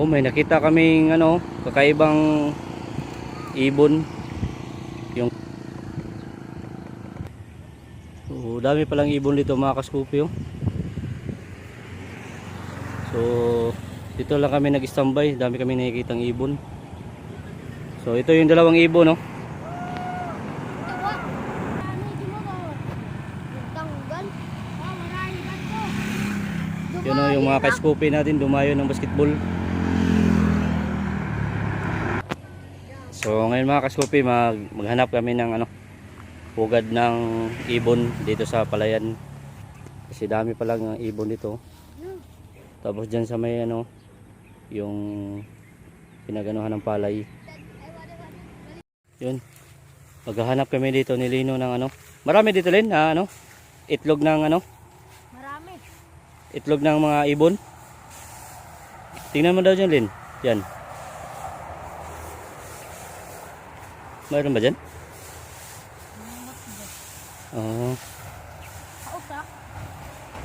Oh, may nakita kaming ano, kakaibang ibon. Yung So, dami palang ibon dito mga kaskupi oh. So, dito lang kami nag-standby, dami kami nakikitang ibon. So, ito yung dalawang ibon oh. Bato. Yun oh, yung mga kaskupi natin dumayo ng basketball. So, ngayon mga kaskupi, mag maghanap kami ng ano, pugad ng ibon dito sa palayan. Kasi dami pa lang ibon dito. Tapos dyan sa may ano, yung pinaganuhan ng palay. Yun. Maghahanap kami dito ni Lino ng ano. Marami dito Lin, na ano, itlog ng ano, Marami. itlog ng mga ibon. Tingnan mo daw dyan, Lin. Yan. Mayroon ba dyan? Oo. Kausa.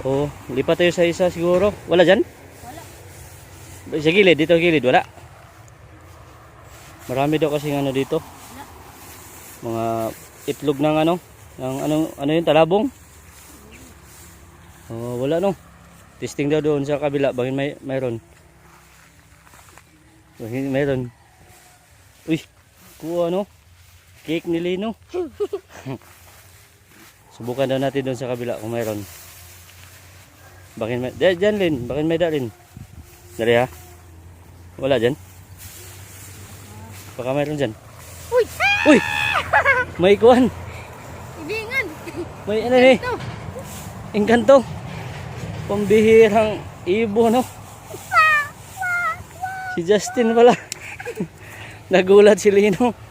Oo. Lipat tayo sa isa siguro. Wala dyan? Wala. Sa gilid, dito gilid, wala. Marami daw kasi ano dito. Mga itlog ng ano, ng ano, ano yun, talabong. Oh, wala no. Testing daw doon sa kabila, bangin may mayroon. Bangin mayroon. Uy, kuha no. Cake ni Lino. Subukan daw natin doon sa kabila kung mayroon. Bakin may, dyan, dyan Lin, bakin may da Lin. Dari ha? Wala dyan? Baka mayroon dyan. Uy! Uy! May kuhan. Ibingan! May ano ni? Ito! Engkanto. Pambihirang ibo no. Si Justin pala. Nagulat si Lino.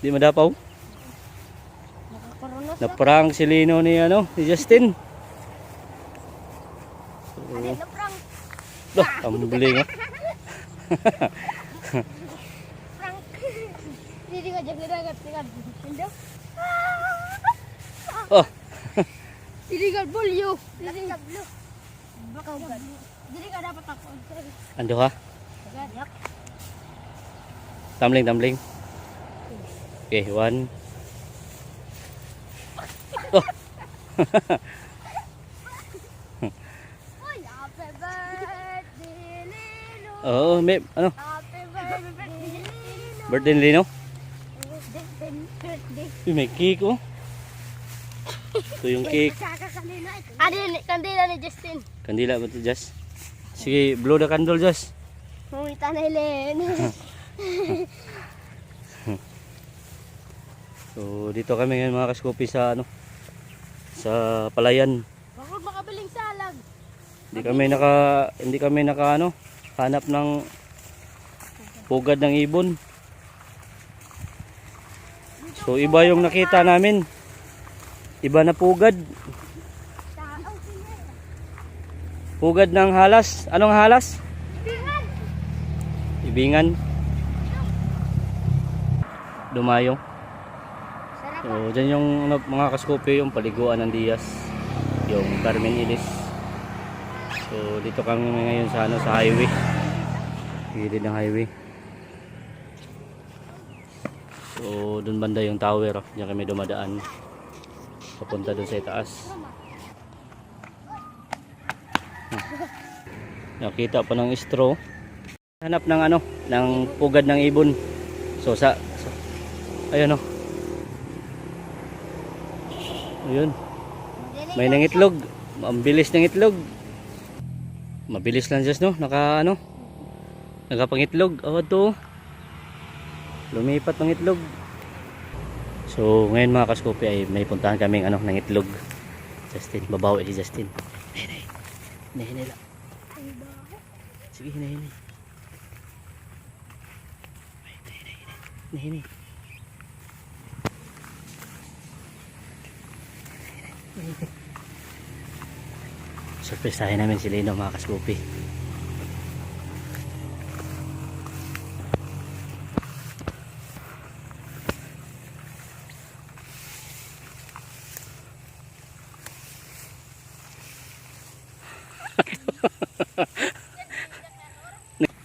Di madapaw. Nakakaroon na Na-prank si Lino ni ano, ni Justin. Ano na prank? Dah, ambuling ah. Prank! Hindi ka dyan niragat. Tingnan. Hindi. Oh, Hindi ka bulyo. Hindi ka blue. Baka Hindi ka dapat ako. ando ha? Agad. Tumbling, tumbling. Okay, one. Oh, oh, may ano, birthday, ni Lino. Uy, may cake oh. Ito yung cake. Ano yun? Kandila ni Justin. Kandila ba ito, Jess? Sige, blow the candle, Jess. Mumita na Helen. So, dito kami ngayon mga kaskopi sa ano, sa palayan. Bakit makabiling salag? Hindi kami naka, hindi kami naka ano, hanap ng pugad ng ibon. So, iba yung nakita namin. Iba na pugad. Sila. Pugad ng halas. Anong halas? Ibingan. Ibingan. Dumayo. Sarap. So, dyan yung ano, mga kaskope, yung paliguan ng Diaz. Yung Carmen Ilis. So, dito kami ngayon sa, ano, sa highway. Gilid ng highway. So, dun banda yung tower. oh. Diyan kami dumadaan. Papunta dun sa itaas. Hmm. Nakita pa ng straw. Hanap ng ano, ng pugad ng ibon. So, sa, so, ayun oh. Ayun. May nangitlog. Ang bilis ng itlog. Mabilis lang just no. Naka ano. Nagapangitlog. Oh, to. Lumipat ng itlog. So, ngayon mga kaskopi ay may puntahan kaming ano, ng itlog. Justin, babawi si Justin. Hinay, hinay. Hinay, lang. Sige, hinay, hinay. Ay, Hinay, hinay, hinay. Hinay, Surprise tayo namin si Lino mga kaskupi.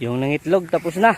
Yung nangitlog tapos na.